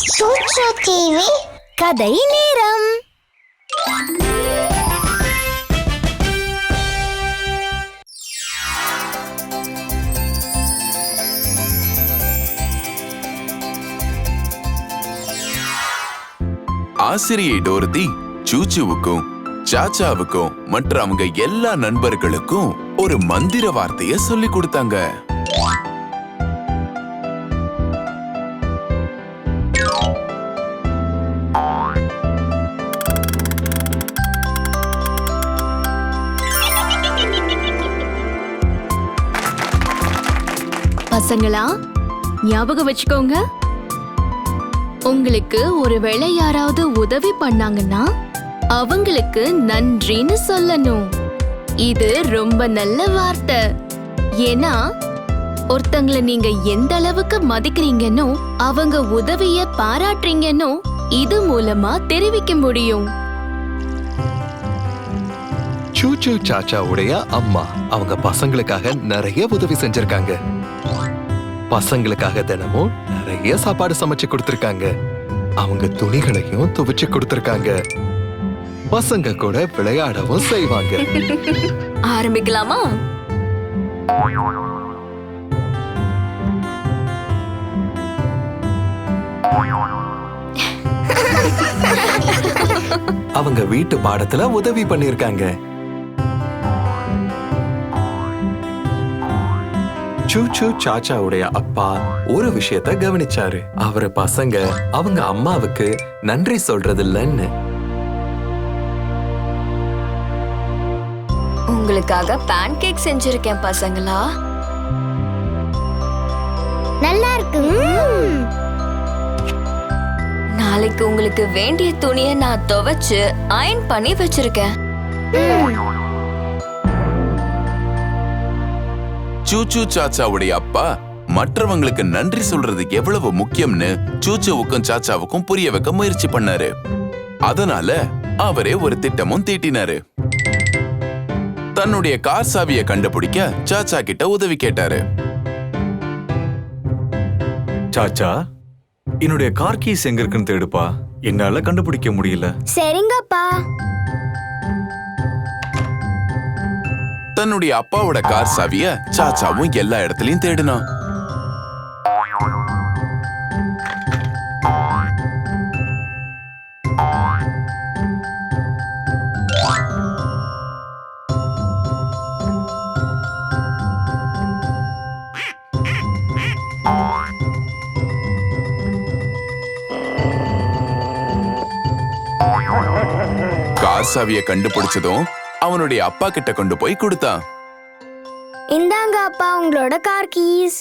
TV கதை நேரம். ஆசிரியை டோரதி சூச்சுவுக்கும் சாச்சாவுக்கும் மற்ற அவங்க எல்லா நண்பர்களுக்கும் ஒரு மந்திர வார்த்தைய சொல்லி கொடுத்தாங்க. பசங்களா? ஞாபகம் வச்சுக்கோங்க. உங்களுக்கு ஒருவேளை யாராவது உதவி பண்ணாங்கன்னா அவங்களுக்கு நன்றின்னு சொல்லணும். இது ரொம்ப நல்ல வார்த்தை. ஏன்னா ஒருத்தங்களை நீங்க எந்த அளவுக்கு மதிக்கிறீங்கன்னோ அவங்க உதவிய பாராட்டுறீங்கன்னோ இது மூலமா தெரிவிக்க முடியும். சூச்சு சாச்சாவுடைய அம்மா அவங்க பசங்களுக்காக நிறைய உதவி செஞ்சிருக்காங்க. பசங்களுக்காக தினமும் நிறைய சாப்பாடு சமைச்சு கொடுத்திருக்காங்க. அவங்க துணிகளையும் துவைச்சு கொடுத்திருக்காங்க. பசங்க கூட விளையாடவும் செய்வாங்க. ஆரம்பிக்கலாமா? அவங்க வீட்டு பாடத்துல உதவி பண்ணிருக்காங்க சூச்சு சாச்சாவுடைய அப்பா ஒரு விஷயத்த கவனிச்சாரு. அவரு பசங்க அவங்க அம்மாவுக்கு நன்றி சொல்றது இல்லைன்னு உங்களுக்காக பேன் கேக் செஞ்சிருக்கேன் பசங்களா? நல்லா இருக்கு. நாளைக்கு உங்களுக்கு வேண்டிய துணியை நான் துவைச்சு அயன் பண்ணி வச்சிருக்கேன். சூச்சு சாச்சாவுடைய அப்பா மற்றவங்களுக்கு நன்றி சொல்றது எவ்வளவு முக்கியம்னு சூச்சுவுக்கும் சாச்சாவுக்கும் புரிய வைக்க முயற்சி பண்ணாரு. அதனால அவரே ஒரு திட்டமும் தீட்டினாரு. தன்னுடைய கார் சாவியை கண்டுபிடிக்க சாச்சா கிட்ட உதவி கேட்டாரு. சாச்சா என்னுடைய கார் கீஸ் எங்க இருக்குன்னு தேடுப்பா. என்னால கண்டுபிடிக்க முடியல. சரிங்கப்பா. தன்னுடைய அப்பாவோட கார் சாவிய சாச்சாவும் எல்லா இடத்துலயும் தேடினான். கார் சாவிய கண்டுபிடிச்சதும் அவனுடைய அப்பா கிட்ட கொண்டு போய் கொடுத்தான் இந்தாங்க அப்பா உங்களோட கார் கீஸ்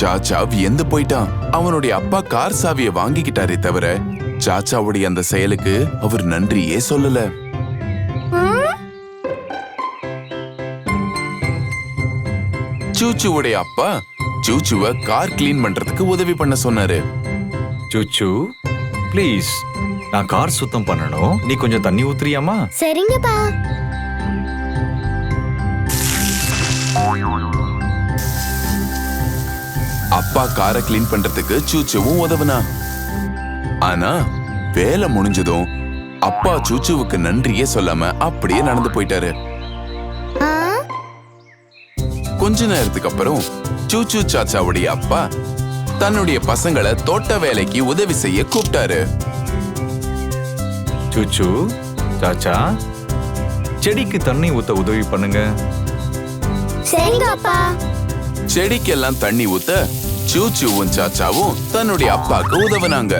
சாச்சா வியந்து போயிட்டான். அவனுடைய அப்பா கார் சாவிய வாங்கிக்கிட்டாரே தவிர சாச்சாவுடைய அந்த செயலுக்கு அவர் நன்றியே சொல்லல. சூச்சுவுடைய அப்பா சூச்சுவ கார் கிளீன் பண்றதுக்கு உதவி பண்ண சொன்னாரு. சுச்சு ப்ளீஸ் நான் கார் சுத்தம் பண்ணணும். நீ கொஞ்சம் தண்ணி ஊத்துறியாமா சரிங்கப்பா. அப்பா காரை கிளீன் பண்றதுக்கு சூச்சுவும் உதவுனா. ஆனா வேலை முடிஞ்சதும் அப்பா சூச்சுவுக்கு நன்றியே சொல்லாம அப்படியே நடந்து போயிட்டாரு. கொஞ்ச நேரத்துக்கு அப்புறம் சூச்சு சாச்சாவுடைய அப்பா தன்னுடைய பசங்களை தோட்ட வேலைக்கு உதவி செய்ய கூப்பிட்டாரு. சுச்சு சாச்சா. செடிக்கு தண்ணி ஊத்த உதவி பண்ணுங்க. சரிங்க அப்பா செடிக்கெல்லாம் தண்ணி ஊத்த சூச்சுவும் சாச்சாவும் தன்னுடைய அப்பாக்கு உதவுனாங்க.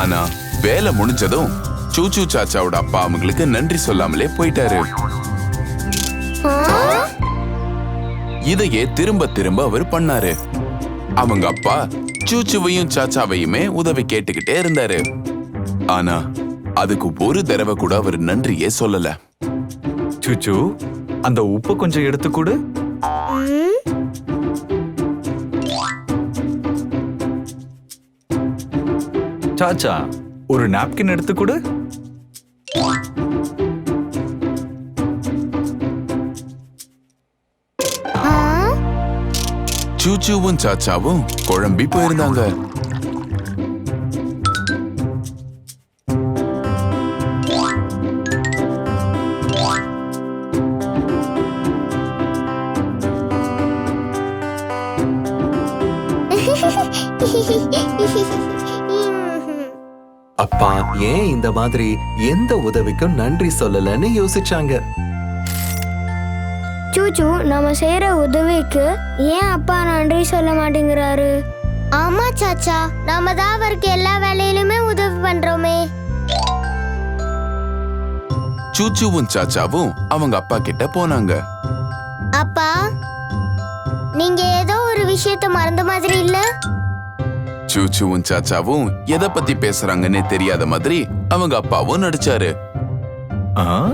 ஆனா வேலை முடிஞ்சதும் சூச்சு சாச்சாவோட அப்பா அவங்களுக்கு நன்றி சொல்லாமலே போயிட்டாரு. இதையே திரும்ப திரும்ப அவர் பண்ணாரு. அவங்க அப்பா சூச்சுவையும் சாச்சாவையுமே உதவி கேட்டுக்கிட்டே இருந்தாரு. ஆனா அதுக்கு ஒரு தடவை கூட அவர் நன்றியே சொல்லல. சூச்சு அந்த உப்பு கொஞ்சம் எடுத்து கொடு. சாச்சா ஒரு நாப்கின் எடுத்து கொடு. சூச்சுவும் சாச்சாவும் குழம்பி போயிருந்தாங்க. அப்பா ஏன் இந்த மாதிரி எந்த உதவிக்கும் நன்றி சொல்லலன்னு யோசிச்சாங்க. சூச்சு நம்ம செய்யற உதவிக்கு ஏன் அப்பா நன்றி சொல்ல மாட்டேங்கிறாரு? ஆமா சாச்சா நாம தான் அவருக்கு எல்லா வேலையிலுமே உதவி பண்றோமே. சூச்சுவும் சாச்சாவும் அவங்க அப்பா கிட்ட போனாங்க. அப்பா நீங்க ஏதோ ஒரு விஷயத்த மறந்த மாதிரி இல்ல? சூச்சுவும் சாச்சாவும் எதை பத்தி பேசுறாங்கன்னே தெரியாத மாதிரி அவங்க அப்பாவும் நடிச்சாரு. ஆ?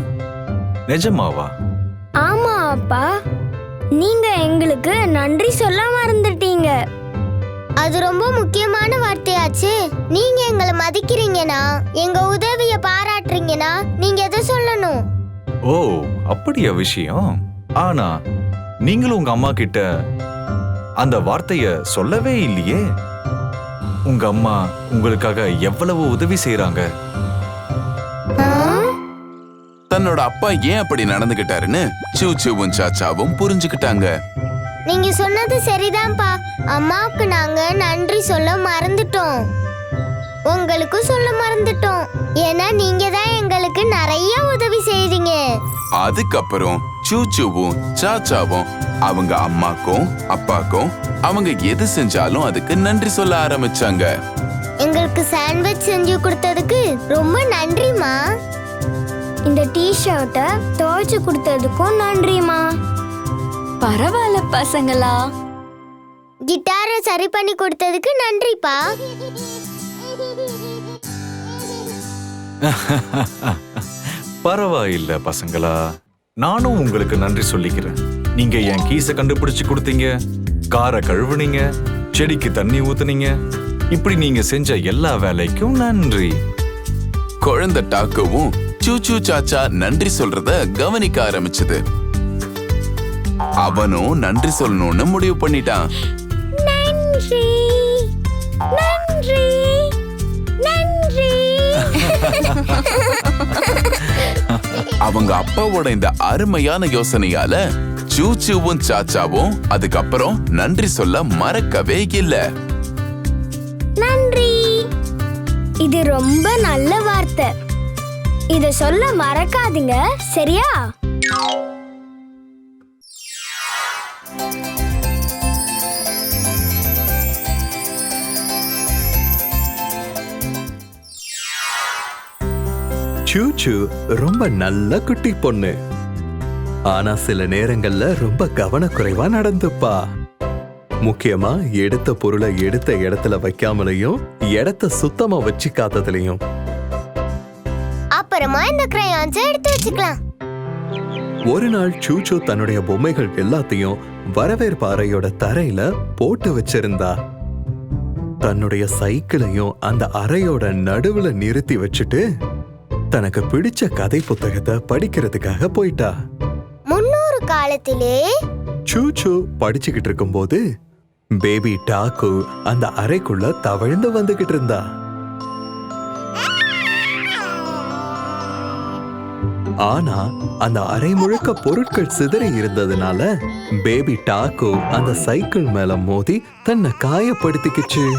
நிஜமாவா? நீங்க எங்களுக்கு நன்றி சொல்ல மறந்துட்டீங்க அது ரொம்ப முக்கியமான வார்த்தையாச்சு. நீங்க எங்களை மதிக்கிறீங்கன்னா எங்க உதவிய பாராட்டுறீங்கன்னா நீங்க எதை சொல்லணும்? ஓ அப்படியா விஷயம். ஆனா நீங்களும் உங்க அம்மா கிட்ட அந்த வார்த்தைய சொல்லவே இல்லையே? உங்க அம்மா உங்களுக்காக எவ்வளவு உதவி செய்றாங்க? தன்னோட அப்பா ஏன் அப்படி நடந்துகிட்டாருன்னு சூச்சுவும் சாச்சாவும் புரிஞ்சுக்கிட்டாங்க. நீங்க சொன்னது சரிதான்ப்பா. அம்மாவுக்கு நாங்க நன்றி சொல்ல மறந்துட்டோம். உங்களுக்கும் சொல்ல மறந்துட்டோம். ஏன்னா நீங்க தான் எங்களுக்கு நிறைய உதவி செய்றீங்க அதுக்கப்புறம் சூச்சுவும் சாச்சாவும் அவங்க அம்மாக்கும் அப்பாக்கும் அவங்க எது செஞ்சாலும் அதுக்கு நன்றி சொல்ல ஆரம்பிச்சாங்க. எங்களுக்கு சாண்ட்விச் செஞ்சு கொடுத்ததுக்கு ரொம்ப இந்த டி-ஷர்ட்டை துவைச்சு கொடுத்ததுக்கும் நன்றிமா பரவாயில்ல பசங்களா. கிட்டாரை சரி பண்ணி கொடுத்ததுக்கு நன்றிப்பா. பரவாயில்ல பசங்களா. நானும் உங்களுக்கு நன்றி சொல்லிக்கிறேன். நீங்க என் கீஸ கண்டுபிடிச்சு கொடுத்தீங்க. காரை கழுவுனீங்க. செடிக்கு தண்ணி ஊத்துனீங்க. இப்படி நீங்க செஞ்ச எல்லா வேலைக்கும் நன்றி. குழந்தை டாக்குவும் சூச்சு சாச்சா நன்றி சொல்றத கவனிக்க ஆரம்பிச்சது. அவனும் நன்றி சொல்லணும்னு முடிவு பண்ணிட்டான். நன்றி நன்றி நன்றி. அவங்க அப்பாவோட இந்த அருமையான யோசனையால சூச்சுவும் சாச்சாவும் அதுக்கப்புறம் நன்றி சொல்ல மறக்கவே இல்ல. நன்றி. இது ரொம்ப நல்ல வார்த்தை. இத சொல்ல மறக்காதீங்க சரியா? சூச்சு ரொம்ப நல்ல குட்டி பொண்ணு. ஆனா சில நேரங்கள்ல ரொம்ப கவனக்குறைவா நடந்துப்பா. முக்கியமா எடுத்த பொருளை எடுத்த இடத்துல வைக்காமலையும் இடத்த சுத்தமா வச்சுக்காததுலயும் அப்புறமா இந்த கிரையான்ஸ் எடுத்து வச்சுக்கலாம். ஒரு நாள் சூச்சு தன்னுடைய பொம்மைகள் எல்லாத்தையும் வரவேற்பு அறையோட தரையில போட்டு வச்சிருந்தா. தன்னுடைய சைக்கிளையும் அந்த அறையோட நடுவுல நிறுத்தி வச்சுட்டு தனக்கு பிடிச்ச கதை புத்தகத்தை படிக்கிறதுக்காக போயிட்டா. முன்னொரு காலத்திலே சூச்சு படிச்சுக்கிட்டு இருக்கும்போது பேபி டாக்கு அந்த அறைக்குள்ள தவழ்ந்து வந்துகிட்டு இருந்தா. ஆனா அந்த அறை முழுக்க பொருட்கள் சிதறி இருந்ததுனால பேபி டாக்கு அந்த சைக்கிள் மேல மோதி தன்னை காயப்படுத்திக்கிச்சு.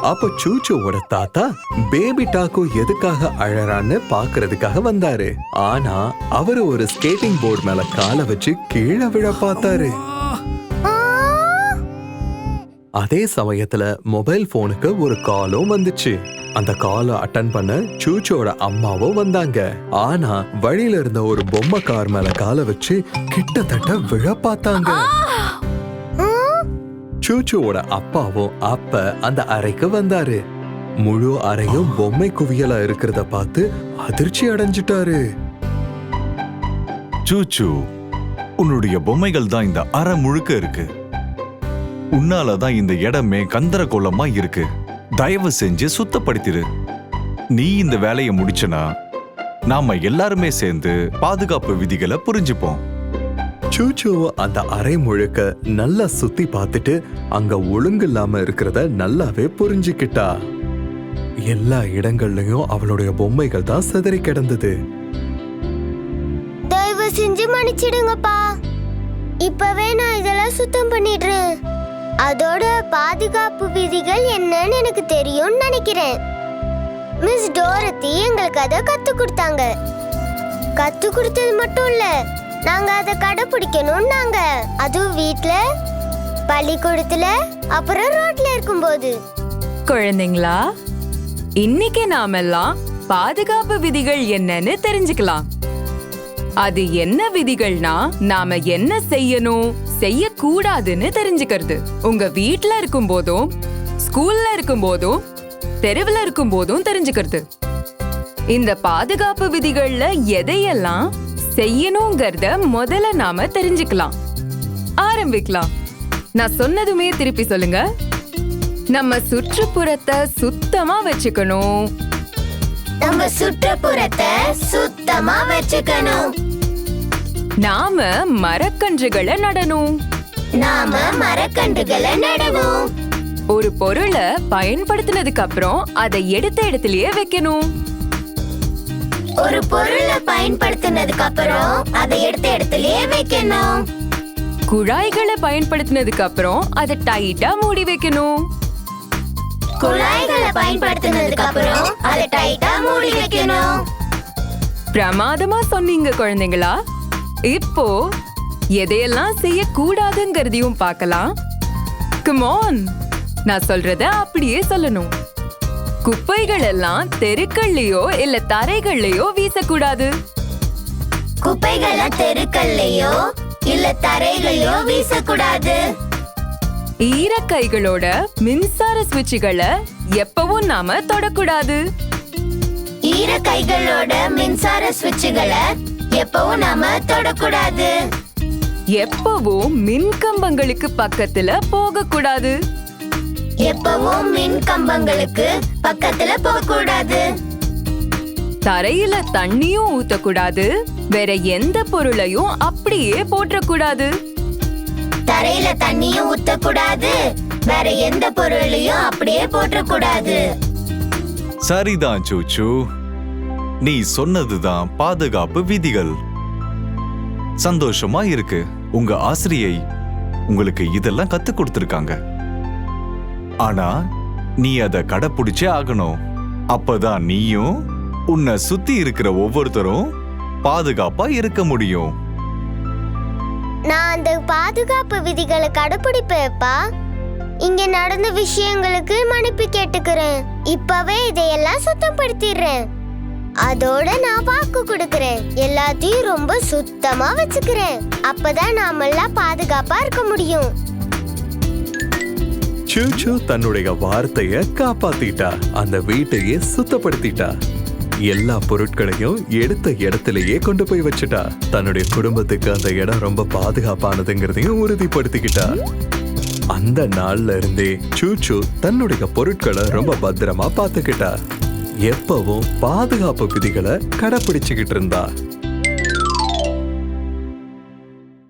அப்ப சூச்சுவோட தாத்தா பேபி டாக்கு எதுக்காக அழறான்னு பாக்குறதுக்காக வந்தாரு. ஆனா அவரு ஒரு ஸ்கேட்டிங் போர்டு மேல காலை வச்சு கீழே விழ பார்த்தாரு. அதே சமயத்துல மொபைல் போனுக்கு ஒரு காலும் வந்துச்சு. அந்த காலை அட்டன் பண்ண சூச்சோட அம்மாவும் வந்தாங்க. ஆனா வழியில இருந்த ஒரு பொம்மை கார் மேல காலை வச்சு கிட்டத்தட்ட விழ பார்த்தாங்க. சூச்சுவோட அப்பாவும் அப்ப அந்த அறைக்கு வந்தாரு. முழு அறையும் பொம்மை குவியலா இருக்கிறத பார்த்து அதிர்ச்சி அடைஞ்சிட்டாரு. சூச்சு உன்னுடைய பொம்மைகள் தான் இந்த அறை முழுக்க இருக்கு. உன்னால தான் இந்த இடமே கந்தரகோலமா இருக்கு. தயவு செஞ்சு சுத்தப்படுத்திடு நீ இந்த வேலையை முடிச்சனா நாம எல்லாருமே சேர்ந்து பாதுகாப்பு விதிகளை புரிஞ்சுப்போம். சூச்சு அந்த அறை முழுக்க நல்லா சுத்தி பார்த்துட்டு அங்க ஒழுங்கில்லாம இருக்கிறத நல்லாவே புரிஞ்சுக்கிட்டா. எல்லா இடங்கள்லயும் அவளுடைய பொம்மைகள் தான் சிதறி கிடந்தது. தயவு செஞ்சு மன்னிச்சிடுங்கப்பா. இப்பவே நான் இதெல்லாம் சுத்தம் பண்ணிடுறேன். அதோட பாதுகாப்பு விதிகள் என்னன்னு எனக்கு தெரியும்னு நினைக்கிறேன். மிஸ் டோரத்தி எங்களுக்கு அதை கத்து கொடுத்தாங்க. கத்து கொடுத்தது மட்டும் இல்ல நாங்க அதை கடைபிடிக்கணும் நாங்க. அதுவும் வீட்ல பள்ளிக்கூடத்துல அப்புறம் ரோட்ல இருக்கும்போது. குழந்தைங்களா இன்னைக்கு நாமெல்லாம் பாதுகாப்பு விதிகள் என்னன்னு தெரிஞ்சுக்கலாம். அது என்ன விதிகள்னா நாம என்ன செய்யணும் செய்யக்கூடாதுன்னு தெரிஞ்சுக்கிறது. உங்க வீட்ல இருக்கும் போதும் ஸ்கூல்ல இருக்கும் போதும் தெருவுல இருக்கும் போதும் தெரிஞ்சுக்கிறது. இந்த பாதுகாப்பு விதிகள்ல எதையெல்லாம் செய்யணுங்கிறத முதல்ல நாம தெரிஞ்சுக்கலாம். ஆரம்பிக்கலாம். நான் சொன்னதுமே திருப்பி சொல்லுங்க. நம்ம சுற்றுப்புறத்தை சுத்தமா வச்சுக்கணும். நம்ம சுற்றுப்புறத்தை சுத்தமா வச்சுக்கணும். நாம மரக்கன்றுகளை நடணும். நாம மரக்கன்றுகளை நடவும். ஒரு பொருளை பயன்படுத்தினதுக்கு அப்புறம் அதை எடுத்த இடத்திலேயே வைக்கணும். ஒரு பொருளை பயன்படுத்தினதுக்கு அப்புறம் அதை எடுத்த இடத்துலயே வைக்கணும். குழாய்களை பயன்படுத்தினதுக்கு அப்புறம் அதை டைட்டா மூடி வைக்கணும். குழாய்களை பயன்படுத்தினதுக்கு அப்புறம் அதை டைட்டா மூடி வைக்கணும். பிரமாதமா சொன்னீங்க குழந்தைங்களா. இப்போ எதையெல்லாம் செய்யக்கூடாதுங்கிறதையும் பார்க்கலாம். கமான் நான் சொல்றத அப்படியே சொல்லணும். குப்பைகள் எல்லாம் தெருக்கள்லயோ இல்ல தரைகள்லயோ வீசக்கூடாது. குப்பைகளை தெருக்கள்லயோ இல்ல தரையிலயோ வீசக்கூடாது. ஈரக்கைகளோட மின்சார சுவிட்சுகளை எப்பவும் நாம தொடக்கூடாது. ஈர கைகளோட மின்சார சுவிட்சுகளை எப்பவும் நாம தொடக்கூடாது. எப்பவும் மின் கம்பங்களுக்கு பக்கத்துல போகக்கூடாது. எப்பவும் மின் கம்பங்களுக்கு பக்கத்துல போக கூடாது தரையில தண்ணியும் ஊத்தக்கூடாது. வேற எந்த பொருளையும் அப்படியே போற்றக்கூடாது. தரையில தண்ணியும் ஊத்தக்கூடாது. வேற எந்த பொருளையும் அப்படியே போட்டக்கூடாது சரிதான் சூச்சு. நீ சொன்னதுதான் பாதுகாப்பு விதிகள். சந்தோஷமா இருக்கு. உங்க ஆசிரியை உங்களுக்கு இதெல்லாம் கத்து கொடுத்துருக்காங்க. ஆனா நீ அத கடைப்பிடிச்சே ஆகணும். அப்பதான் நீயும் உன்னை சுத்தி இருக்கிற ஒவ்வொருத்தரும் பாதுகாப்பா இருக்க முடியும். நான் அந்த பாதுகாப்பு விதிகளை கடைபிடிப்பேப்பா இங்க நடந்த விஷயங்களுக்கு மன்னிப்பு கேட்டுக்கிறேன். இப்பவே இதையெல்லாம் சுத்தப்படுத்திடுறேன். அதோட நான் வாக்கு கொடுக்கறேன். எல்லாத்தையும் ரொம்ப சுத்தமா வச்சுக்கிறேன். அப்பதான் நாமெல்லாம் பாதுகாப்பா இருக்க முடியும். சூச்சு தன்னுடைய வார்த்தைய காப்பாத்திட்டா. அந்த வீட்டையே சுத்தப்படுத்திட்டா. எல்லா பொருட்களையும் எடுத்த இடத்திலேயே கொண்டு போய் வச்சுட்டா. தன்னுடைய குடும்பத்துக்கு அந்த இடம் ரொம்ப பாதுகாப்பானதுங்கிறதையும் உறுதிப்படுத்திக்கிட்டா. அந்த நாள்ல இருந்தே சூச்சு தன்னுடைய பொருட்களை ரொம்ப பத்திரமா பார்த்துக்கிட்டா. எப்பவும் பாதுகாப்பு விதிகளை கடைபிடிச்சுக்கிட்டு இருந்தா.